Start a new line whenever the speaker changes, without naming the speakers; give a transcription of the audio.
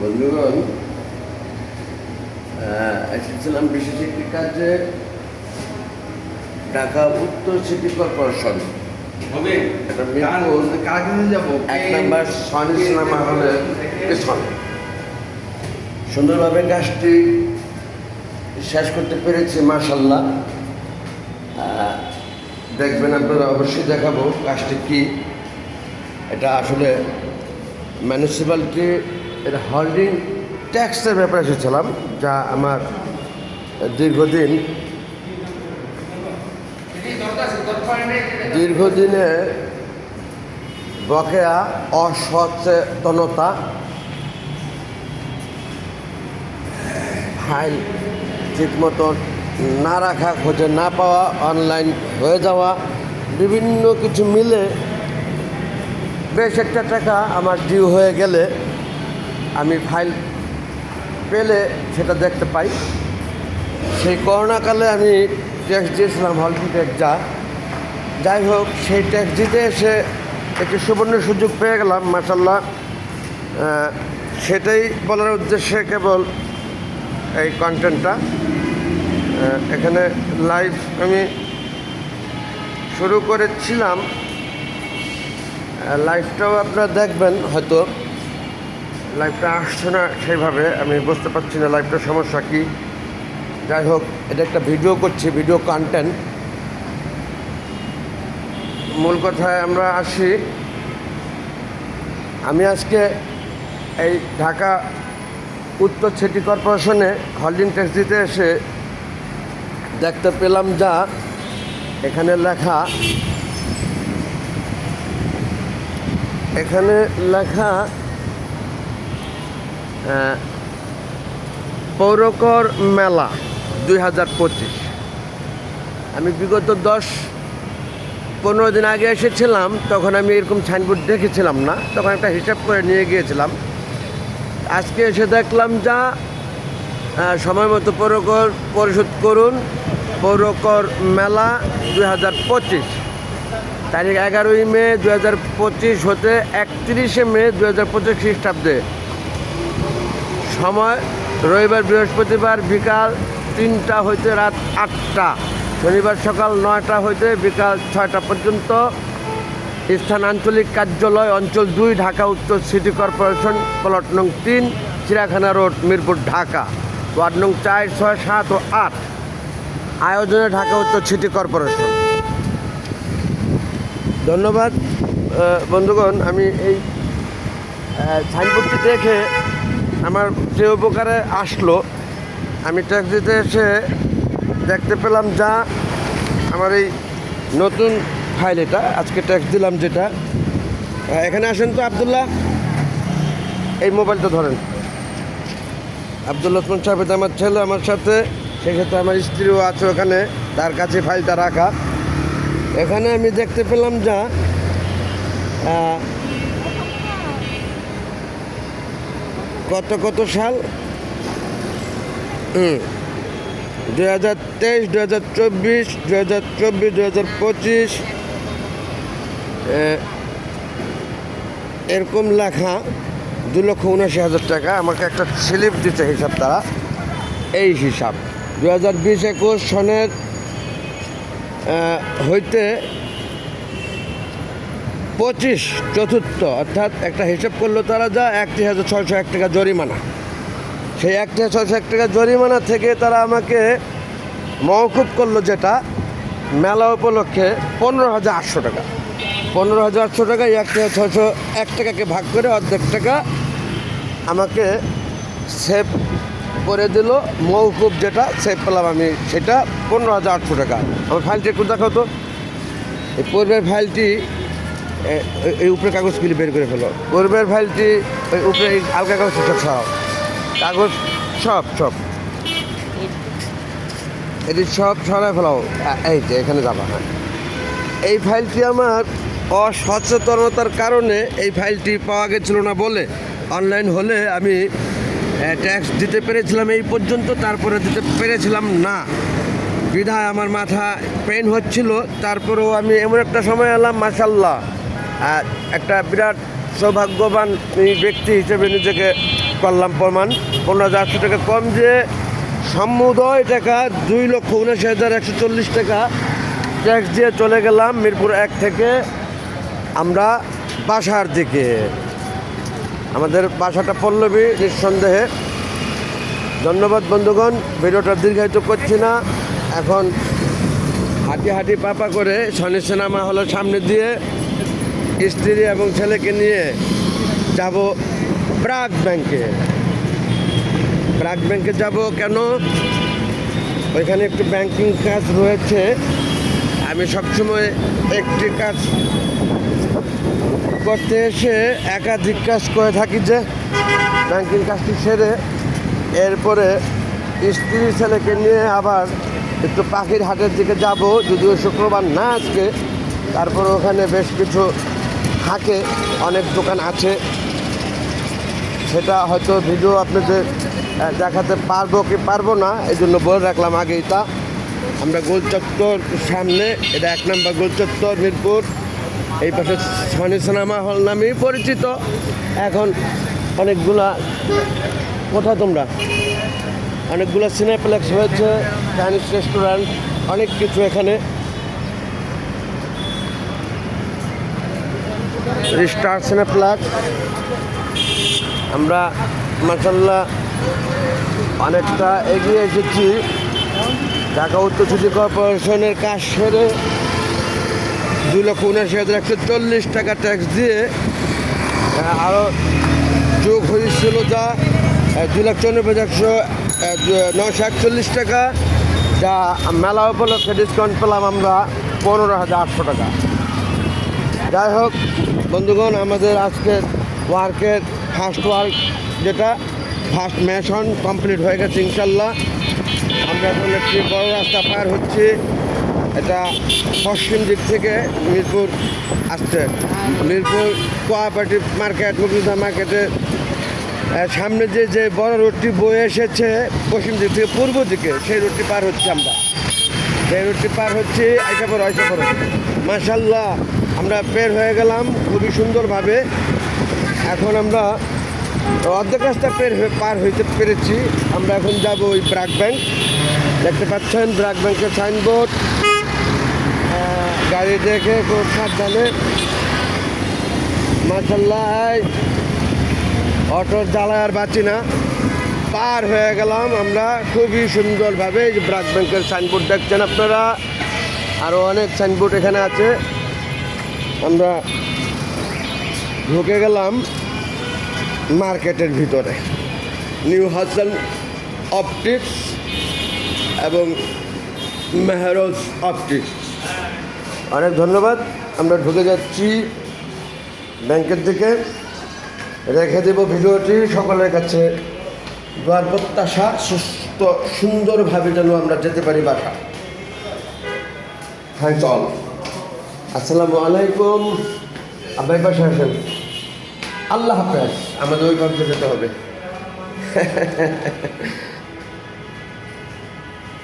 বন্ধুগণ এসেছিলাম বিশেষ একটি কাজে ঢাকা উত্তর সিটি কর্পোরেশন। এক নম্বর সনি সিনেমা হলের পেছনে সুন্দরভাবে কাজটি শেষ করতে পেরেছি মাসাল্লাহ দেখবেন আপনারা অবশ্যই দেখাবো কাজটি কি। এটা আসলে মিউনিসিপ্যালিটি এর হোল্ডিং ট্যাক্সের ব্যাপারে এসেছিলাম যা আমার দীর্ঘদিন দীর্ঘদিনে বকেয়া, অসচেতনতা, ফাইল ঠিক মতন না রাখা, খোঁজে না পাওয়া অনলাইন হয়ে যাওয়া, বিভিন্ন কিছু মিলে বেশ একটা টাকা আমার ডিউ হয়ে গেলে আমি ফাইল পেলে সেটা দেখতে পাই। সেই করোনাকালে আমি ট্যাক্স দিয়েছিলাম হলটি ট্যাক্স যা। যাই হোক, সেই ট্যাক্স দিতে এসে একটি সুবর্ণ সুযোগ পেয়ে গেলাম মাসাল্লাহ সেটাই বলার উদ্দেশ্যে কেবল এই কন্টেন্টটা এখানে লাইভ আমি শুরু করেছিলাম। লাইভটাও আপনারা দেখবেন হয়তো। লাইভটা আসছে না সেইভাবে, আমি বুঝতে পারছি না লাইভটার সমস্যা কী। যাই হোক, এটা একটা ভিডিও করছি ভিডিও কন্টেন্ট মূল কথায় আমরা আসি। আমি আজকে এই ঢাকা উত্তর সিটি কর্পোরেশনে হোল্ডিং ট্যাক্স দিতে এসে দেখতে পেলাম যা, এখানে লেখা এখানে লেখা পৌরকর মেলা দুই হাজার পঁচিশ। আমি বিগত দশ পনেরো দিন আগে এসেছিলাম, তখন আমি এরকম সাইনবোর্ড দেখেছিলাম না, তখন একটা হিসাব করে নিয়ে গিয়েছিলাম। আজকে এসে দেখলাম যা সময় মতো পৌরকর পরিশোধ করুন, পৌরকর মেলা দুই হাজার পঁচিশ। তারিখ এগারোই মে দু হাজার পঁচিশ হতে একত্রিশে মে দু হাজার পঁচিশ খ্রিস্টাব্দে। সময়। রবিবার বৃহস্পতিবার বিকাল তিনটা হইতে রাত আটটা। শনিবার সকাল নয়টা হইতে বিকাল ছয়টা পর্যন্ত স্থান আঞ্চলিক কার্যালয় অঞ্চল দুই, ঢাকা উত্তর সিটি কর্পোরেশন, প্লট নং তিন চিড়াখানা রোড, মিরপুর, ঢাকা। ওয়ার্ড নং চার, ছয়, সাত ও আট। আয়োজনে ঢাকা উত্তর সিটি কর্পোরেশন। ধন্যবাদ বন্ধুগণ। আমি এই সাইনবোর্ডটি দেখে আমার যে উপকারে আসলো। আমি ট্যাক্স দিতে এসে দেখতে পেলাম যা, আমার এই নতুন ফাইল এটা। আজকে ট্যাক্স দিলাম যেটা। এখানে আসেন তো আবদুল্লাহ। এই মোবাইলটা ধরেন। আবদুল্লাহ ওসমান সাহেব আমার ছেলে, আমার সাথে। সেক্ষেত্রে আমার স্ত্রীও আছে ওখানে। তার কাছে ফাইলটা রাখা। এখানে আমি দেখতে পেলাম যা কত কত সাল? দু হাজার তেইশ দু হাজার চব্বিশ দু হাজার চব্বিশ দু হাজার পঁচিশ এরকম লেখা দু লক্ষ উনাশি হাজার টাকা। আমাকে একটা স্লিপ দিতে হিসাব তারা। এই হিসাব। দু হাজার বিশ একুশ সনের হইতে পঁচিশ চতুর্থ, অর্থাৎ একটা হিসাব করল তারা যা, একটি হাজার ছয়শো এক টাকা জরিমানা। সেই একটি হাজার ছয়শো এক টাকা জরিমানা থেকে তারা আমাকে মওকুব করল যেটা, মেলা উপলক্ষে পনেরো হাজার আটশো টাকা। পনেরো হাজার আটশো টাকায় এক হাজার ছয়শো এক টাকাকে ভাগ করে অর্ধেক টাকা আমাকে সেভ করে দিল মৌকুব যেটা সেভ পেলাম আমি, সেটা পনেরো হাজার আটশো টাকা। আমার ফাইলটি একটু দেখাও তো। এই পূর্বের ফাইলটি এই উপরে কাগজগুলি বের করে ফেলো। পূর্বের ফাইলটি ওই উপরে এই আলগা কাগজ সব সরাও কাগজ সব সব। এটি সব সরাই ফেলাও। এই যে, এখানে যাবা। হ্যাঁ এই ফাইলটি আমার অসচেতনতার কারণে এই ফাইলটি পাওয়া গেছিল না বলে অনলাইন হলে আমি ট্যাক্স দিতে পেরেছিলাম এই পর্যন্ত, তারপরে দিতে পেরেছিলাম না। বিধায় আমার মাথা পেন হচ্ছিল, তারপরেও আমি এমন একটা সময় এলাম মাসাল্লাহ আর একটা বিরাট সৌভাগ্যবান ব্যক্তি হিসেবে নিজেকে করলাম প্রমাণ। পনেরো হাজার টাকা কম যে সমুদয় টাকা, দুই লক্ষ উনআশি হাজার একশো চল্লিশ টাকা। ট্যাক্স দিয়ে চলে গেলাম মিরপুর এক থেকে আমরা বাসার দিকে। আমাদের বাসাটা পল্লবী, নিঃসন্দেহে। ধন্যবাদ বন্ধুগণ, ভিডিওটা দীর্ঘায়িত করছি না। এখন হাঁটি হাঁটি পাপা করে শনি সিনেমা হলের সামনে দিয়ে স্ত্রী এবং ছেলেকে নিয়ে যাব প্রাগ ব্যাংকে। প্রাগ ব্যাংকে যাব কেন? ওইখানে একটু ব্যাংকিং কাজ রয়েছে। আমি সবসময় একটি কাজ করতে এসে একাধিক কাজ করে থাকি যে ব্যাংকিং কাজটি সেরে এরপরে স্ত্রী ছেলেকে নিয়ে আবার একটু পাখির হাটের দিকে যাব। যদিও শুক্রবার না আজকে, তারপর ওখানে বেশ কিছু থাকে, অনেক দোকান আছে। সেটা হয়তো ভিডিও আপনাদের দেখাতে পারব কি পারব না এই জন্য বলে রাখলাম আগেই তা। আমরা গোলচত্বর সামনে, এটা এক নম্বর গোলচত্বর মিরপুর। এই পাশে সনি সিনেমা হল নামেই পরিচিত। এখন অনেকগুলা, কোথায় তোমরা? অনেকগুলো সিনেপ্লেক্স হয়েছে, চাইনিজ রেস্টুরেন্ট, অনেক কিছু এখানে। স্টার সিনেপ্লেক্স আমরা মাসাল্লাহ অনেকটা এগিয়ে এসেছি। ঢাকা উত্তর সিটি কর্পোরেশনের কাজ সেরে দুই লক্ষ উনআশি হাজার একশো চল্লিশ টাকা ট্যাক্স দিয়ে আরও যোগ হয়েছিল যা দুই লাখ চল্লিশ একশো নশো একচল্লিশ টাকা, যা মেলা উপলক্ষে ডিসকাউন্ট পেলাম আমরা পনেরো হাজার আটশো টাকা। যাই হোক বন্ধুগণ, আমাদের আজকের ওয়ার্কের ফার্স্ট ওয়ার্ক যেটা ফার্স্ট ম্যাশন কমপ্লিট হয়ে গেছে ইনশাল্লাহ। আমরা এখন একটি বড় রাস্তা পার হচ্ছি। এটা পশ্চিম দিক থেকে মিরপুর আসছে। মিরপুর কোঅপারেটিভ মার্কেট মুক্তিযোদ্ধা মার্কেটের সামনে যে যে বড় রোডটি বয়ে এসেছে পশ্চিম দিক থেকে পূর্ব দিকে, সেই রোডটি পার হচ্ছে আমরা। সেই রোডটি পার হচ্ছে আইসা পর আইসা পর মাসাল্লাহ আমরা বের হয়ে গেলাম খুবই সুন্দরভাবে। এখন আমরা অর্ধেক রাস্তা পের হয়ে পার হইতে পেরেছি। আমরা এখন যাব ওই ব্রাক ব্যাংক। দেখতে পাচ্ছেন, ব্রাক ব্যাংকের সাইনবোর্ড। গাড়ি দেখে খুব সাবধানে। মাসাল্লাহ অটোর জ্বালায় আর বাঁচি না। পার হয়ে গেলাম আমরা খুবই সুন্দরভাবে। ব্রাক ব্যাংকের সাইনবোর্ড দেখছেন আপনারা? আরও অনেক সাইনবোর্ড এখানে আছে। আমরা ঢুকে গেলাম মার্কেটের ভিতরে। নিউ হাসান অপটিক্স এবং মেহরোজ অপটিক্স। অনেক ধন্যবাদ। আমরা ঢুকে যাচ্ছি ব্যাংকের দিকে। রেখে দেব ভিডিওটি। সকলের কাছে দোয়ার প্রত্যাশা, সুস্থ, সুন্দরভাবে যেন আমরা যেতে পারি বাসা হ্যাঁ চল আসসালামু আলাইকুম। আপনার পাশে আসেন। আল্লাহ হাফেজ। আমাদের ওই পাশে যেতে হবে।